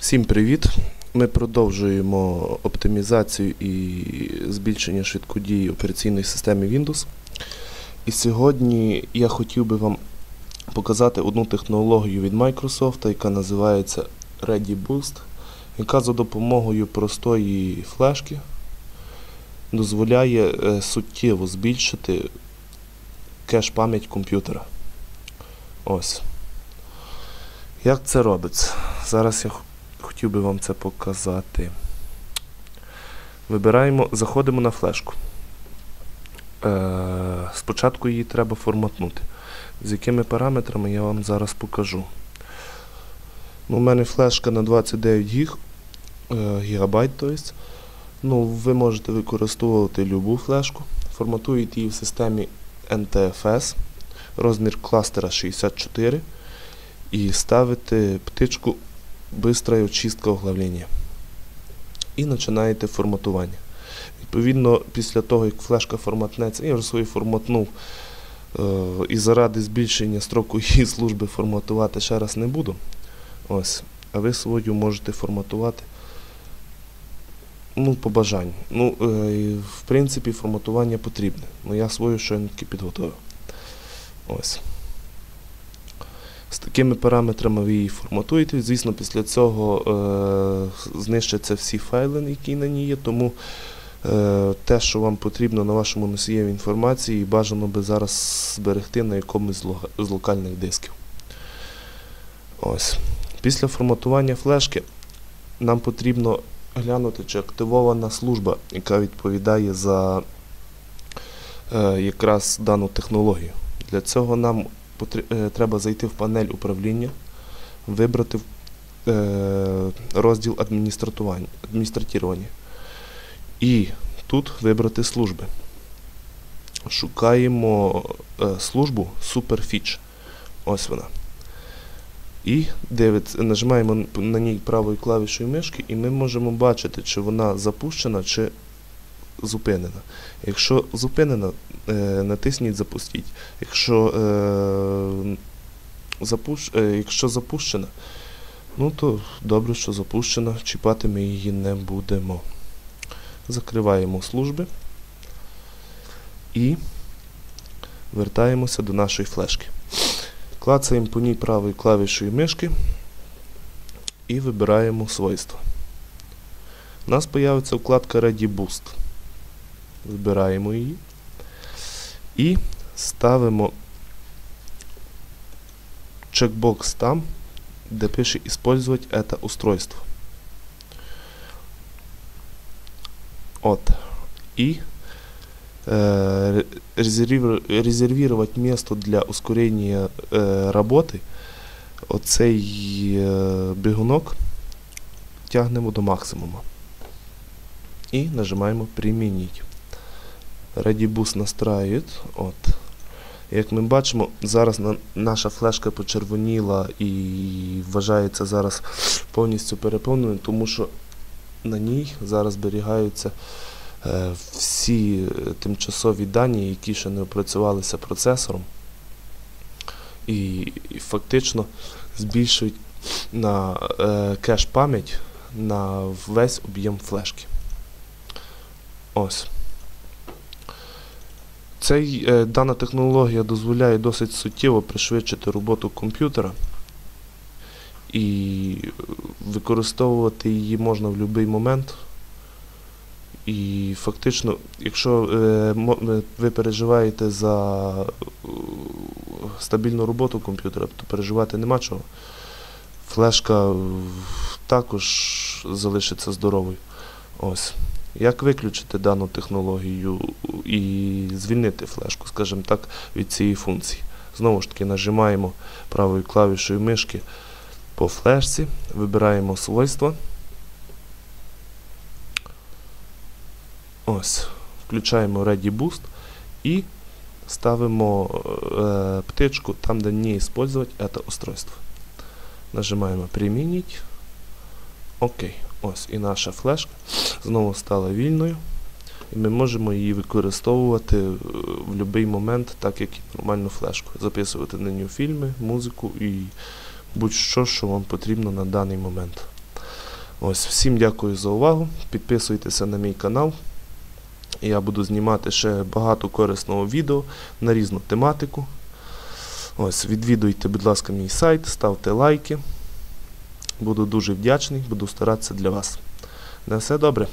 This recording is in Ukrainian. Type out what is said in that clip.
Всім привіт! Ми продовжуємо оптимізацію і збільшення швидкодії операційної системи Windows. І сьогодні я хотів би вам показати одну технологію від Microsoft, яка називається ReadyBoost, яка за допомогою простої флешки дозволяє е, суттєво збільшити кеш пам'ять комп'ютера. Ось. Як це робиться? Зараз я хотів би вам це показати. Вибираємо, заходимо на флешку. Е, спочатку її треба форматнути. З якими параметрами я вам зараз покажу. Ну, у мене флешка на 29 гіг, е, гігабайт, тобто. Ну, ви можете використовувати любу флешку. Форматуєте її в системі NTFS, розмір кластера 64 і ставите птичку «Бистрая очистка оглавлення». І починаєте форматування. Відповідно, після того, як флешка форматнеться, я вже свою форматнув. е, І заради збільшення строку її служби форматувати ще раз не буду. Ось. А ви свою можете форматувати ну, по бажанню. Ну, е, в принципі, форматування потрібне. Ну, я свою щойно таки підготовив. Ось. З такими параметрами ви її форматуєте. Звісно, після цього е, знищаться всі файли, які на ній є, тому е, те, що вам потрібно на вашому носієві інформації, бажано би зараз зберегти на якомусь з локальних дисків. Ось. Після форматування флешки нам потрібно глянути, чи активована служба, яка відповідає за е, якраз дану технологію. Для цього нам треба зайти в панель управління, вибрати е, розділ адміністратування. І тут вибрати служби. Шукаємо е, службу Superfitch. Ось вона. І нажимаємо на ній правою клавішою мишки, і ми можемо бачити, чи вона запущена, чи зупинена. Якщо зупинена, е, натисніть Запустіть. Якщо, е, запущ... е, якщо запущена, ну то добре, що запущена, чіпати ми її не будемо. Закриваємо служби і вертаємося до нашої флешки. Клацаємо по ній правою клавішою мишки і вибираємо свойства. У нас з'явиться вкладка Ready Boost Вибираємо її і ставимо чекбокс там, де пише «Использовать это устройство». От. И э, резервир- резервировать место для ускорения э, роботи. Оцей е, бігунок тягнемо до максимуму. І нажимаємо «Примініть». ReadyBoost настраює. От. Як ми бачимо, зараз на, наша флешка почервоніла і вважається зараз повністю переповненою, тому що на ній зараз зберігаються е, всі е, тимчасові дані, які ще не опрацювалися процесором. І, і фактично збільшують на е, кеш пам'ять на весь об'єм флешки. Ось. Цей, е, дана технологія дозволяє досить суттєво пришвидшити роботу комп'ютера. І е, використовувати її можна в будь-який момент. І фактично, якщо е, ви переживаєте за стабільну роботу комп'ютера, то переживати нема чого. Флешка також залишиться здоровою. Ось. Як виключити дану технологію і звільнити флешку, скажімо так, від цієї функції? Знову ж таки, нажимаємо правою клавішою мишки по флешці, вибираємо свойства. Ось, включаємо Ready Boost і ставимо е, птичку там, де не использовать это устройство. Нажимаємо «Примініть». Окей. Ось і наша флешка знову стала вільною. І ми можемо її використовувати е, в будь-який момент, так як і нормальну флешку. Записувати на нього фільми, музику і будь-що, що вам потрібно на даний момент. Ось, Всім дякую за увагу. Підписуйтеся на мій канал. Я буду знімати ще багато корисного відео на різну тематику. Ось, Відвідуйте, будь ласка, мій сайт, ставте лайки. Буду дуже вдячний, буду старатися для вас. На все добре.